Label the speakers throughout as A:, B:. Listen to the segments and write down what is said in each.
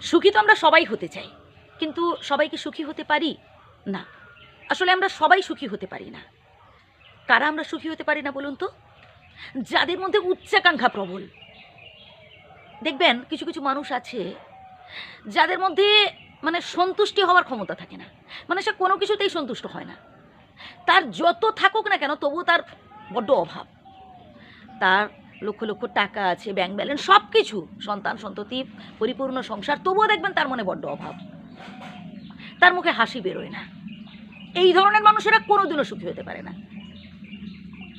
A: সুখী তো আমরা সবাই হতে চাই, কিন্তু সবাই কি সুখী হতে পারি না। আসলে আমরা সবাই সুখী হতে পারি না। কারা আমরা সুখী হতে পারি না বলুন তো? যাদের মধ্যে উচ্চাকাঙ্ক্ষা প্রবল। দেখবেন কিছু কিছু মানুষ আছে, যাদের মধ্যে মানে সন্তুষ্টি হওয়ার ক্ষমতা থাকে না। মানে সে কোনো কিছুতেই সন্তুষ্ট হয় না। তার যত থাকুক না কেন, তবুও তার বড্ড অভাব। তার লক্ষ লক্ষ টাকা আছে ব্যাংক ব্যালেন্স সব কিছু সন্তান সন্ততি, পরিপূর্ণ সংসার, তবুও দেখবেন তার মনে বড্ড অভাব। তার মুখে হাসি বেরোয় না। এই ধরনের মানুষেরা কোনোদিনও সুখী হতে পারে না।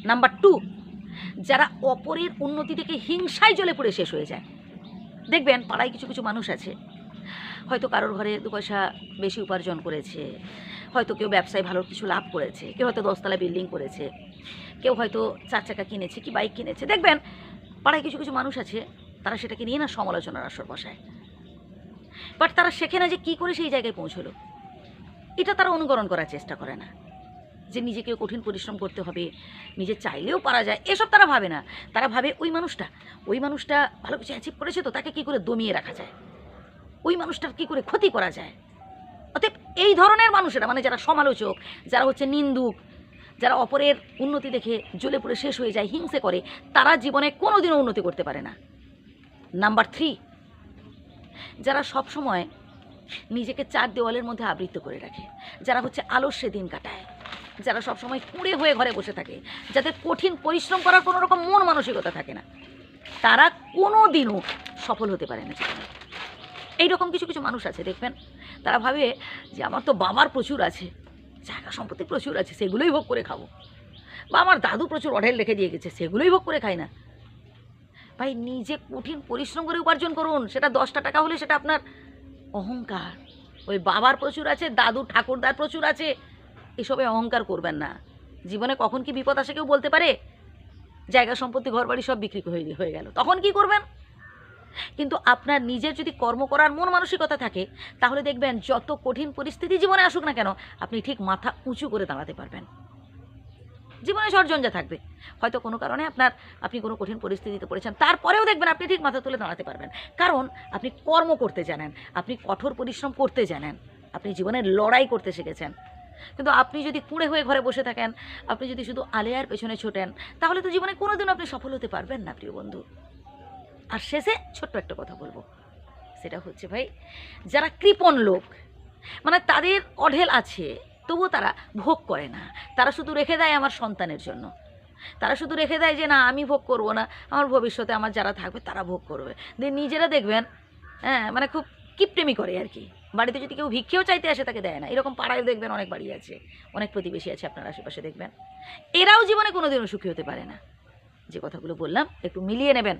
A: নাম্বার টু যারা অপরের উন্নতি থেকে হিংসায় জ্বলে পড়ে শেষ হয়ে যায়। দেখবেন পাড়ায় কিছু কিছু মানুষ আছে হয়তো কারোর ঘরে দু পয়সা বেশি উপার্জন করেছে, হয়তো কেউ ব্যবসায় ভালো কিছু লাভ করেছে, কেউ হয়তো দশতলা বিল্ডিং করেছে, কেউ হয়তো চার চাকা কিনেছে কি বাইক কিনেছে। দেখবেন, পাড়ায় কিছু কিছু মানুষ আছে, তারা সেটাকে নিয়ে না সমালোচনার আসর বসায়। বাট তারা শেখে না যে কী করে সেই জায়গায় পৌঁছলো। এটা তারা অনুকরণ করার চেষ্টা করে না। যে নিজেকে কঠিন পরিশ্রম করতে হবে, নিজে চাইলেও পারা যায়, এসব তারা ভাবে না। তারা ভাবে ওই মানুষটা ওই মানুষটা ভালো কিছু অ্যাচিভ করেছে তো তাকে কী করে দমিয়ে রাখা যায়? ওই মানুষটার কী করে ক্ষতি করা যায়? অতএব এই ধরনের মানুষেরা মানে যারা সমালোচক, যারা হচ্ছে নিন্দুক, যারা অপরের উন্নতি দেখে জ্বলে পড়ে শেষ হয়ে যায়, হিংসে করে, তারা জীবনে কোনোদিনও উন্নতি করতে পারে না। নাম্বার থ্রি, যারা সব সময় নিজেকে চার দেওয়ালের মধ্যে আবৃত করে রাখে, যারা হচ্ছে আলস্যে দিন কাটায়, যারা সব সময় কুঁড়ে হয়ে ঘরে বসে থাকে, যাদের কঠিন পরিশ্রম করার কোনো রকম মন মানসিকতা থাকে না, তারা কোনো দিনও সফল হতে পারে না জীবনে এইরকম কিছু কিছু মানুষ আছে, দেখবেন? তারা ভাবে যে আমার তো বাবার প্রচুর আছে, জায়গা সম্পত্তি প্রচুর আছে, সেগুলোই ভোগ করে খাব। বা আমার দাদু প্রচুর অঢেল রেখে দিয়ে গেছে, সেগুলোই ভোগ করে খাই না। ভাই, নিজে কঠিন পরিশ্রম করে উপার্জন করুন, সেটা দশটা টাকা হলে সেটা আপনার অহংকার। ওই বাবার প্রচুর আছে, দাদু ঠাকুরদার প্রচুর আছে, এসবে অহংকার করবেন না। জীবনে কখন কি বিপদ আসে কেউ বলতে পারে? জায়গা সম্পত্তি ঘর বাড়ি সব বিক্রি হয়ে গেল। তখন কি করবেন? কিন্তু আপনার নিজের যদি কর্ম করার মন মানসিকতা থাকে, তাহলে দেখবেন যত কঠিন পরিস্থিতি জীবনে আসুক না কেন, আপনি ঠিক মাথা উঁচু করে দাঁড়াতে পারবেন। জীবনে ঝড়ঝঞ্ঝা থাকবে। হয়তো কোনো কারণে আপনার, আপনি কোনো কঠিন পরিস্থিতিতে পড়েছেন, তারপরেও দেখবেন আপনি ঠিক মাথা তুলে দাঁড়াতে পারবেন। কারণ আপনি কর্ম করতে জানেন, আপনি কঠোর পরিশ্রম করতে জানেন, আপনি জীবনে লড়াই করতে শিখেছেন। কিন্তু আপনি যদি কুঁড়ে হয়ে ঘরে বসে থাকেন, আপনি যদি শুধু আলেয়ার পেছনে ছোটেন, তাহলে তো জীবনে কোনোদিনও আপনি সফল হতে পারবেন না, প্রিয় বন্ধু। আর শেষে ছোট্ট একটা কথা বলব। সেটা হচ্ছে ভাই, যারা কৃপণ লোক মানে তাদের অঢেল আছে, তবুও তারা ভোগ করে না। তারা শুধু রেখে দেয় আমার সন্তানের জন্য। তারা শুধু রেখে দেয় যে, না, আমি ভোগ করব না। আমার ভবিষ্যতে আমার যারা থাকবে, তারা ভোগ করবে। দিয়ে নিজেরা দেখবেন হ্যাঁ মানে খুব কিপটেমি করে আর কি। বাড়িতে যদি কেউ ভিক্ষেও চাইতে আসে, তাকে দেয় না। এরকম পাড়ায় দেখবেন অনেক বাড়ি আছে, অনেক প্রতিবেশী আছে আপনার আশেপাশে দেখবেন। এরাও জীবনে কোনোদিনও সুখী হতে পারে না। যে কথাগুলো বললাম, একটু মিলিয়ে নেবেন।